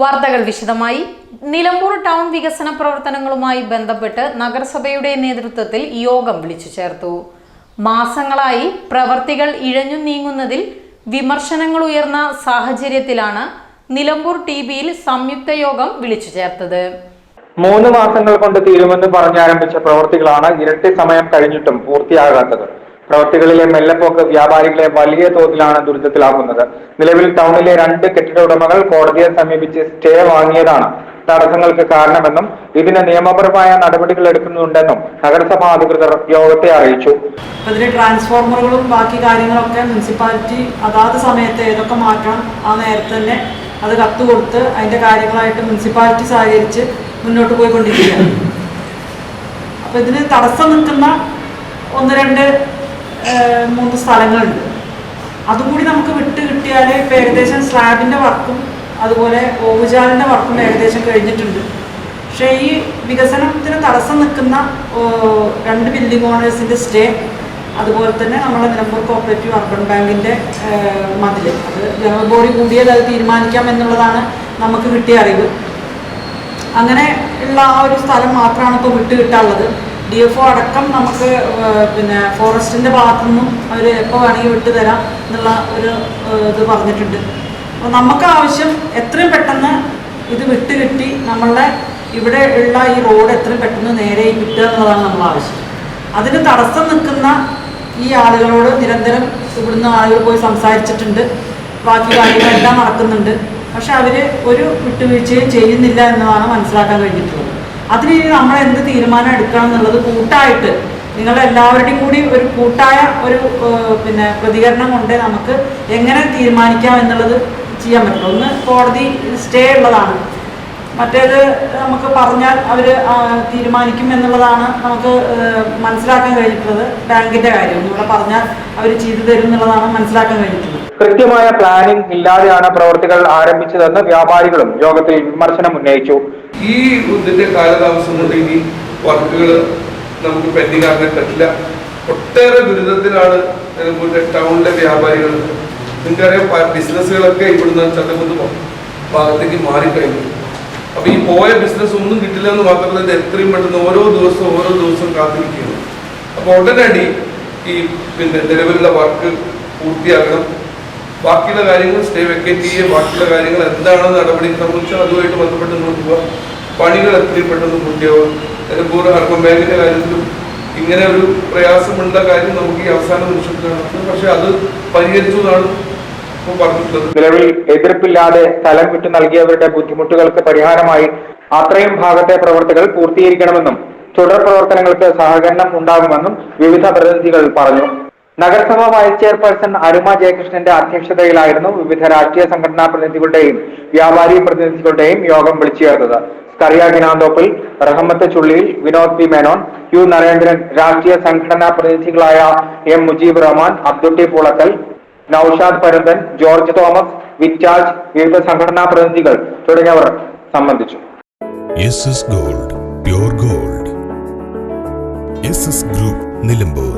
വാർത്തകൾ വിശദമായി. നിലമ്പൂർ ടൗൺ വികസന പ്രവർത്തനങ്ങളുമായി ബന്ധപ്പെട്ട് നഗരസഭയുടെ നേതൃത്വത്തിൽ യോഗം വിളിച്ചു ചേർത്തു. മാസങ്ങളായി പ്രവർത്തികൾ ഇഴഞ്ഞു നീങ്ങുന്നതിൽ വിമർശനങ്ങൾ ഉയർന്ന സാഹചര്യത്തിലാണ് നിലമ്പൂർ ടി ബിയിൽ സംയുക്ത യോഗം വിളിച്ചു ചേർത്തത്. മൂന്ന് മാസങ്ങൾ കൊണ്ട് തീരുമെന്ന് പറഞ്ഞാരംഭിച്ച പ്രവൃത്തികളാണ് ഇരട്ടി സമയം കഴിഞ്ഞിട്ടും പൂർത്തിയാകാത്തത്. പ്രവൃത്തികളിലെ മെല്ലപ്പോക്ക് വ്യാപാരികളെ വലിയ തോതിലാണ് ദുരിതത്തിലാക്കുന്നത്. നിലവിൽ ടൗണിലെ രണ്ട് കെട്ടിട ഉടമകൾ കോടതിയെ സമീപിച്ച് സ്റ്റേ വാങ്ങിയതാണ്. തടസ്സങ്ങൾക്ക് കാരണമെന്നും ഇതിന് നിയമപരമായ നടപടികൾ എടുക്കുന്നുണ്ടെന്നും നഗരസഭാ അധികൃതർ യോഗത്തെ അറിയിച്ചു. ട്രാൻസ്ഫോർമറുകളും ബാക്കി കാര്യങ്ങളൊക്കെ മുനിസിപ്പാലിറ്റി അതാത് സമയത്ത് ഏതൊക്കെ മാറ്റണം ആ നേരത്തെ തന്നെ അത് കത്ത് കൊടുത്ത് അതിന്റെ കാര്യങ്ങളായിട്ട് മുനിസിപ്പാലിറ്റി സഹകരിച്ച് മുന്നോട്ട് പോയിക്കൊണ്ടിരിക്കുകയാണ്. അപ്പൊ ഇതിന് തടസ്സം നിൽക്കുന്ന ഒന്ന് രണ്ട് മൂന്ന് സ്ഥലങ്ങളുണ്ട്. അതും കൂടി നമുക്ക് വിട്ട് കിട്ടിയാൽ ഇപ്പം ഏകദേശം സ്ലാബിന്റെ വർക്കും അതുപോലെ ഓവുചാലിന്റെ വർക്കും ഏകദേശം കഴിഞ്ഞിട്ടുണ്ട്. പക്ഷേ ഈ വികസനത്തിന് തടസ്സം നിൽക്കുന്ന രണ്ട് ബിൽഡിംഗ് ഓണേഴ്സിന്റെ സ്റ്റേ അതുപോലെ തന്നെ നമ്മുടെ നിലമ്പൂർ കോപ്പറേറ്റീവ് അർബൻ ബാങ്കിന്റെ മതിൽ അത് ജനറൽ ബോഡി കൂടിയത് അത് തീരുമാനിക്കാം എന്നുള്ളതാണ് നമുക്ക് കിട്ടിയ അറിവ്. അങ്ങനെ ഉള്ള ആ ഒരു സ്ഥലം മാത്രമാണ് ഇപ്പോൾ വിട്ട് കിട്ടാനുള്ളത്. ഡി എഫ് ഒ അടക്കം നമുക്ക് പിന്നെ ഫോറസ്റ്റിന്റെ ഭാഗത്തു നിന്നും അവർ എപ്പോൾ വേണമെങ്കിൽ വിട്ടു തരാം എന്നുള്ള ഒരു ഇത് പറഞ്ഞിട്ടുണ്ട്. അപ്പോൾ നമുക്ക് ആവശ്യം എത്രയും പെട്ടെന്ന് ഇത് വിട്ട് കിട്ടി നമ്മളുടെ ഇവിടെ ഉള്ള ഈ റോഡ് എത്രയും പെട്ടെന്ന് നേരെ കിട്ടുക എന്നുള്ളതാണ് നമ്മൾ ആവശ്യം. അതിന് തടസ്സം നിൽക്കുന്ന ഈ ആളുകളോട് നിരന്തരം ഇവിടുന്ന് ആളുകൾ പോയി സംസാരിച്ചിട്ടുണ്ട്. ബാക്കി കാര്യങ്ങളെല്ലാം നടക്കുന്നുണ്ട്. പക്ഷെ അവർ ഒരു വിട്ടുവീഴ്ചയും ചെയ്യുന്നില്ല എന്നതാണ് മനസ്സിലാക്കാൻ കഴിഞ്ഞിട്ടുള്ളത്. അതിന് നമ്മൾ എന്ത് തീരുമാനം എടുക്കണം എന്നുള്ളത് കൂട്ടായിട്ട് നിങ്ങൾ എല്ലാവരുടെയും കൂടി ഒരു കൂട്ടായ ഒരു പിന്നെ പ്രതികരണം കൊണ്ട് നമുക്ക് എങ്ങനെ തീരുമാനിക്കാം എന്നുള്ളത് ചെയ്യാൻ പറ്റുള്ളൂ. ഒന്ന് കോടതി സ്റ്റേ ഉള്ളതാണ്. മറ്റേത് നമുക്ക് പറഞ്ഞാൽ അവർ തീരുമാനിക്കും എന്നുള്ളതാണ് നമുക്ക് മനസ്സിലാക്കാൻ കഴിഞ്ഞിട്ടുള്ളത്. ബാങ്കിന്റെ കാര്യം. ഇവിടെ പറഞ്ഞാൽ അവർ ചെയ്തു തരും എന്നുള്ളതാണ് മനസ്സിലാക്കാൻ കഴിഞ്ഞിട്ടുള്ളത്. കൃത്യമായ പ്ലാനിംഗ് ഇല്ലാതെയാണ് പ്രവർത്തികൾ ആരംഭിച്ചതെന്ന് വ്യാപാരികളും യോഗത്തിൽ വിമർശനം ഉന്നയിച്ചു. ഈ ഇതിന്റെ കാലതാമസം കൊണ്ട് ഇനി വർക്കുകൾ നമുക്ക് പെൻഡിങ് ആക്കാൻ പറ്റില്ല. ഒട്ടേറെ ദുരിതത്തിലാണ് ടൗണിലെ വ്യാപാരികൾ. നിങ്ങൾക്കറിയാം ബിസിനസ്സുകളൊക്കെ ഇവിടുന്ന് ചന്തകുന്ന് ഭാഗത്തേക്ക് മാറിക്കഴിഞ്ഞു. അപ്പൊ ഈ പോയ ബിസിനസ് ഒന്നും കിട്ടില്ല എന്ന് മാത്രമല്ല ഇത് എത്രയും പെട്ടെന്ന് ഓരോ ദിവസവും ഓരോ ദിവസവും കാത്തിരിക്കുകയാണ്. അപ്പൊ ഉടനടി ഈ പിന്നെ നിലവിലുള്ള വർക്ക് പൂർത്തിയാക്കണം ബാക്കിയുള്ള കാര്യങ്ങൾ സ്റ്റേ വെക്കേറ്റ് ചെയ്യുക ബാക്കിയുള്ള കാര്യങ്ങൾ എന്താണ് നടപടി സംബന്ധിച്ചാൽ അതുമായിട്ട് ബന്ധപ്പെട്ട് പോവുക. പണികൾ എത്രയും പെട്ടെന്ന് പൂർത്തിയാവുക. പൂർവ അർബൻ കാര്യത്തിലും ഇങ്ങനെ ഒരു പ്രയാസമുള്ള കാര്യം നമുക്ക് ഈ അവസാന നിമിഷത്തിൽ നടത്തുന്നത് പക്ഷെ അത് പരിഹരിച്ചു എന്നാണ് നിലവിൽ എതിർപ്പില്ലാതെ സ്ഥലം വിട്ടു നൽകിയവരുടെ ബുദ്ധിമുട്ടുകൾക്ക് പരിഹാരമായി അത്രയും ഭാഗത്തെ പ്രവർത്തികൾ പൂർത്തീകരിക്കണമെന്നും തുടർ പ്രവർത്തനങ്ങൾക്ക് സഹകരണം ഉണ്ടാകുമെന്നും വിവിധ പ്രതിനിധികൾ പറഞ്ഞു. നഗരസഭ വൈസ് ചെയർപേഴ്സൺ അരുമ ജയകൃഷ്ണന്റെ അധ്യക്ഷതയിലായിരുന്നു വിവിധ രാഷ്ട്രീയ സംഘടനാ പ്രതിനിധികളുടെയും വ്യാപാരി പ്രതിനിധികളുടെയും യോഗം വിളിച്ചു ചേർത്തത് സ്കറിയ ഗിനാന്തോപ്പിൽ റഹമത്ത് ചുള്ളിയിൽ വിനോദ് പി മേനോൻ യു നരേന്ദ്രൻ രാഷ്ട്രീയ സംഘടനാ പ്രതിനിധികളായ M Mujeeb Rahman Abdutty Poolakkal Noushad Paranthan George Thomas വിറ്റാജ് വിവിധ സംഘടനാ പ്രതിനിധികൾ തുടങ്ങിയവർ സംബന്ധിച്ചു. Gold gold group Nilambur